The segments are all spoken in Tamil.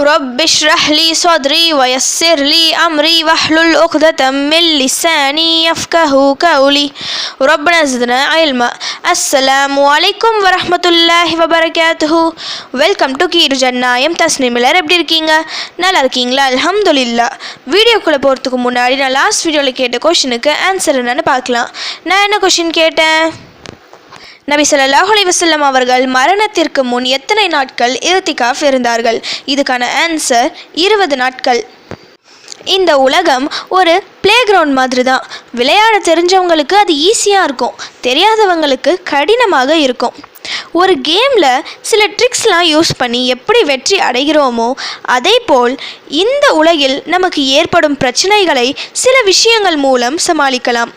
رب اشرح لي صدري ويسر لي أمري واحلل عقدة من لساني يفقه قولي ربنا زدنا علما السلام عليكم ورحمة الله وبركاته வெல்கம் டு கீரு ஜன்னாயம் தஸ்னிம் எல்லாரும் எப்படி இருக்கீங்க நல்லா இருக்கீங்களா அல்ஹம்துலில்லா வீடியோக்குள்ளே போகிறதுக்கு முன்னாடி நான் லாஸ்ட் வீடியோவில் கேட்ட கொஷினுக்கு ஆன்சர் என்னன்னு பார்க்கலாம் நான் என்ன கொஷின் கேட்டேன்? நபி சொல்லாஹ் அலிவசல்லம் அவர்கள் மரணத்திற்கு முன் எத்தனை நாட்கள் இருத்திகாஃப் இருந்தார்கள்? இதுக்கான ஆன்சர் இருபது நாட்கள். இந்த உலகம் ஒரு ப்ளே கிரவுண்ட் மாதிரி தான் விளையாட தெரிஞ்சவங்களுக்கு அது ஈஸியாக இருக்கும். தெரியாதவங்களுக்கு கடினமாக இருக்கும். ஒரு கேமில் சில ட்ரிக்ஸ்லாம் யூஸ் பண்ணி எப்படி வெற்றி அடைகிறோமோ அதே போல் இந்த உலகில் நமக்கு ஏற்படும் பிரச்சனைகளை சில விஷயங்கள் மூலம் சமாளிக்கலாம்.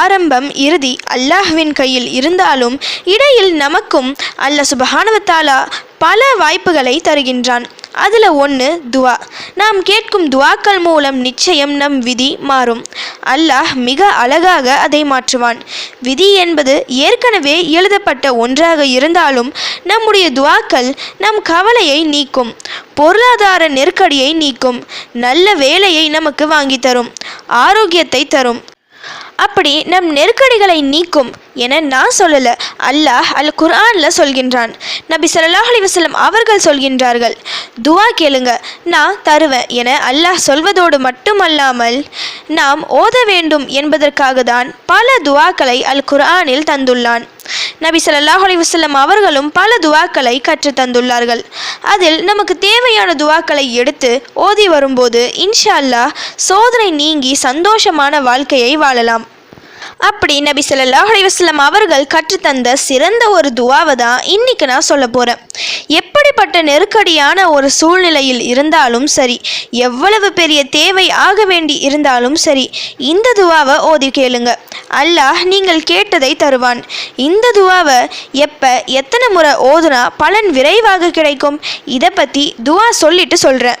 ஆரம்பம் இறுதி அல்லாஹ்வின் கையில் இருந்தாலும் இடையில் நமக்கும் அல்ல சுபஹானவத்தாலா பல வாய்ப்புகளை தருகின்றான். அதில் ஒன்று துவா. நாம் கேட்கும் துவாக்கள் மூலம் நிச்சயம் நம் விதி மாறும். அல்லாஹ் மிக அழகாக அதை மாற்றுவான். விதி என்பது ஏற்கனவே எழுதப்பட்ட ஒன்றாக இருந்தாலும் நம்முடைய துவாக்கள் நம் கவலையை நீக்கும் பொருளாதார நெருக்கடியை நீக்கும் நல்ல வேலையை நமக்கு வாங்கி தரும் ஆரோக்கியத்தை தரும். அப்படி நம் நெருக்கடிகளை நீக்கும் என நான் சொல்லலை. அல்லாஹ் அல் குர்ஆனில் சொல்கின்றான். நபி ஸல்லல்லாஹு அலைஹி அவர்கள் சொல்கின்றார்கள். துவா கேளுங்க. நான் தருவேன் என அல்லாஹ் சொல்வதோடு மட்டுமல்லாமல் நாம் ஓத வேண்டும் என்பதற்காக தான் பல துவாக்களை அல் குர்ஆனில் தந்துள்ளான். நபி ஸல்லல்லாஹு அலைஹி அவர்களும் பல துவாக்களை கற்றுத் தந்துள்ளார்கள். அதில் நமக்கு தேவையான துவாக்களை எடுத்து ஓதி வரும்போது இன்ஷா அல்லாஹ் சோதனை நீங்கி சந்தோஷமான வாழ்க்கையை வாழலாம். அப்படி நபி ஸல்லல்லாஹு அலைஹி அவர்கள் கற்றுத்தந்த சிறந்த ஒரு துவாவை தான் இன்னைக்கு நான் சொல்ல போகிறேன் எப்படிப்பட்ட நெருக்கடியான ஒரு சூழ்நிலையில் இருந்தாலும் சரி எவ்வளவு பெரிய தேவை ஆக வேண்டி இருந்தாலும் சரி இந்த துவாவை ஓதி கேளுங்க. அல்லாஹ் நீங்கள் கேட்டதை தருவான். இந்த துவாவை எப்போ எத்தனை முறை ஓதுனா பலன் விரைவாக கிடைக்கும்? இதை பற்றி துவா சொல்லிட்டு சொல்கிறேன்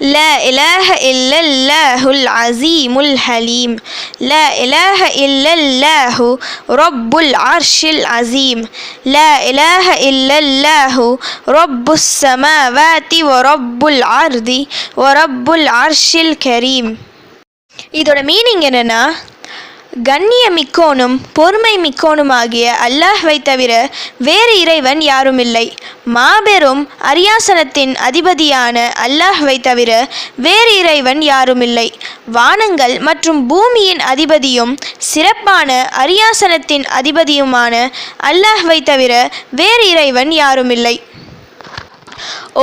لا إله إلا الله العظيم الحليم لا إله إلا الله رب العرش العظيم لا إله إلا الله رب السماوات ورب العرض ورب العرش الكريم இதோட மீனிங் என்னன்னா கண்ணிய மிக்கோனும் பொறுமை மிக்கோனுமாகிய அல்லாஹ்வை தவிர வேறு இறைவன் யாருமில்லை. மாபெரும் அரியாசனத்தின் அதிபதியான அல்லாஹ்வை தவிர வேறு இறைவன் யாருமில்லை. வானங்கள் மற்றும் பூமியின் அதிபதியும் சிறப்பான அரியாசனத்தின் அதிபதியுமான அல்லாஹ்வை தவிர வேறு இறைவன் யாருமில்லை.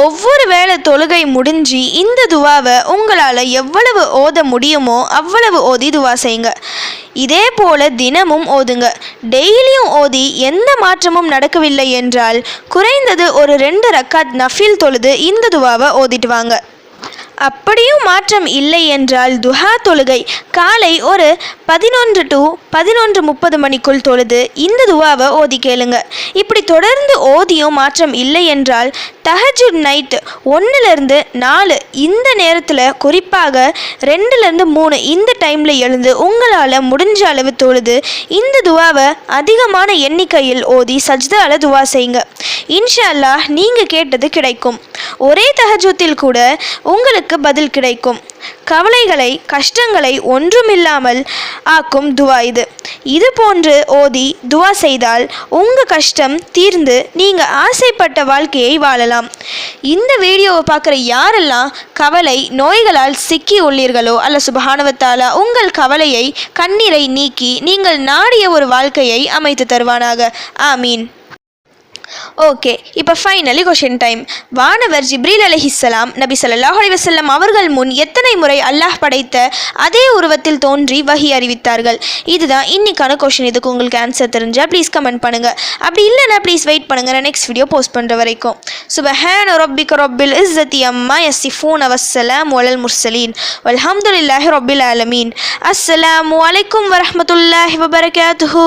ஒவ்வொரு வேளை தொழுகை முடிஞ்சு இந்த துவாவை உங்களால் எவ்வளவு ஓத முடியுமோ அவ்வளவு ஓதி துவா செய்யுங்க இதே போல தினமும் ஓதுங்க. டெய்லியும் ஓதி எந்த மாற்றமும் நடக்கவில்லை என்றால் குறைந்தது ஒரு ரெண்டு ரக்காத் நஃபில் தொழுது இந்த துவாவை ஓதிட்டு வாங்க. அப்படியும் மாற்றம் இல்லை என்றால் துஹா தொழுகை காலை ஒரு பதினொன்று டு பதினொன்று முப்பது மணிக்குள் தொழுது இந்த துவாவை ஓதி கேளுங்க. இப்படி தொடர்ந்து ஓதியும் மாற்றம் இல்லை என்றால் தஹஜுட் நைட் ஒன்றுலேருந்து நாலு இந்த நேரத்தில் குறிப்பாக ரெண்டுலேருந்து மூணு இந்த டைமில் எழுந்து உங்களால் முடிஞ்ச அளவு தொழுது இந்த துவாவை அதிகமான எண்ணிக்கையில் ஓதி சஜ்தால துவா செய்யுங்க. இன்ஷா அல்லாஹ் நீங்கள் கேட்டது கிடைக்கும். ஒரே தஹஜூத்தில் கூட உங்களுக்கு பதில் கிடைக்கும். கவலைகளை கஷ்டங்களை ஒன்றுமில்லாமல் ஆக்கும் துவா இது. இது போன்று ஓதி துவா செய்தால் உங்கள் கஷ்டம் தீர்ந்து நீங்கள் ஆசைப்பட்ட வாழ்க்கையை வாழலாம். இந்த வீடியோவை பார்க்குற யாரெல்லாம் கவலை நோய்களால் சிக்கி உள்ளீர்களோ அல்ல சுபஹானவத்தாலா உங்கள் கவலையை கண்ணீரை நீக்கி நீங்கள் நாடிய ஒரு வாழ்க்கையை அமைத்து தருவானாக. ஆமீன். ஓகே இப்போ ஃபைனலி கொஷின் டைம் வானவர் ஜிப்ரீல் அலைஹிஸ்ஸலாம் நபி ஸல்லல்லாஹு அலிவசல்லம் அவர்கள் முன் எத்தனை முறை அல்லாஹ் படைத்த அதே உருவத்தில் தோன்றி வகி அறிவித்தார்கள்? இதுதான் இன்னைக்கான கொஷின் இதுக்கு உங்களுக்கு ஆன்சர் தெரிஞ்சால் ப்ளீஸ் கமெண்ட் பண்ணுங்கள் அப்படி இல்லைனா ப்ளீஸ் வெயிட் பண்ணுங்கள் நான் நெக்ஸ்ட் வீடியோ போஸ்ட் பண்ணுற வரைக்கும். சுபஹான ரொபிக் ரொபில் இஸ்ஸத்தி அம்மா யசிஃபூன் அவசலாம் ஒலல் முர்சலீன் வல்ஹம்துலில்லாஹி ரொபில் ஆலமீன். அஸ்ஸலாமு வலைக்கம் வரமத்துல்லாஹி வபரகாத்துஹு.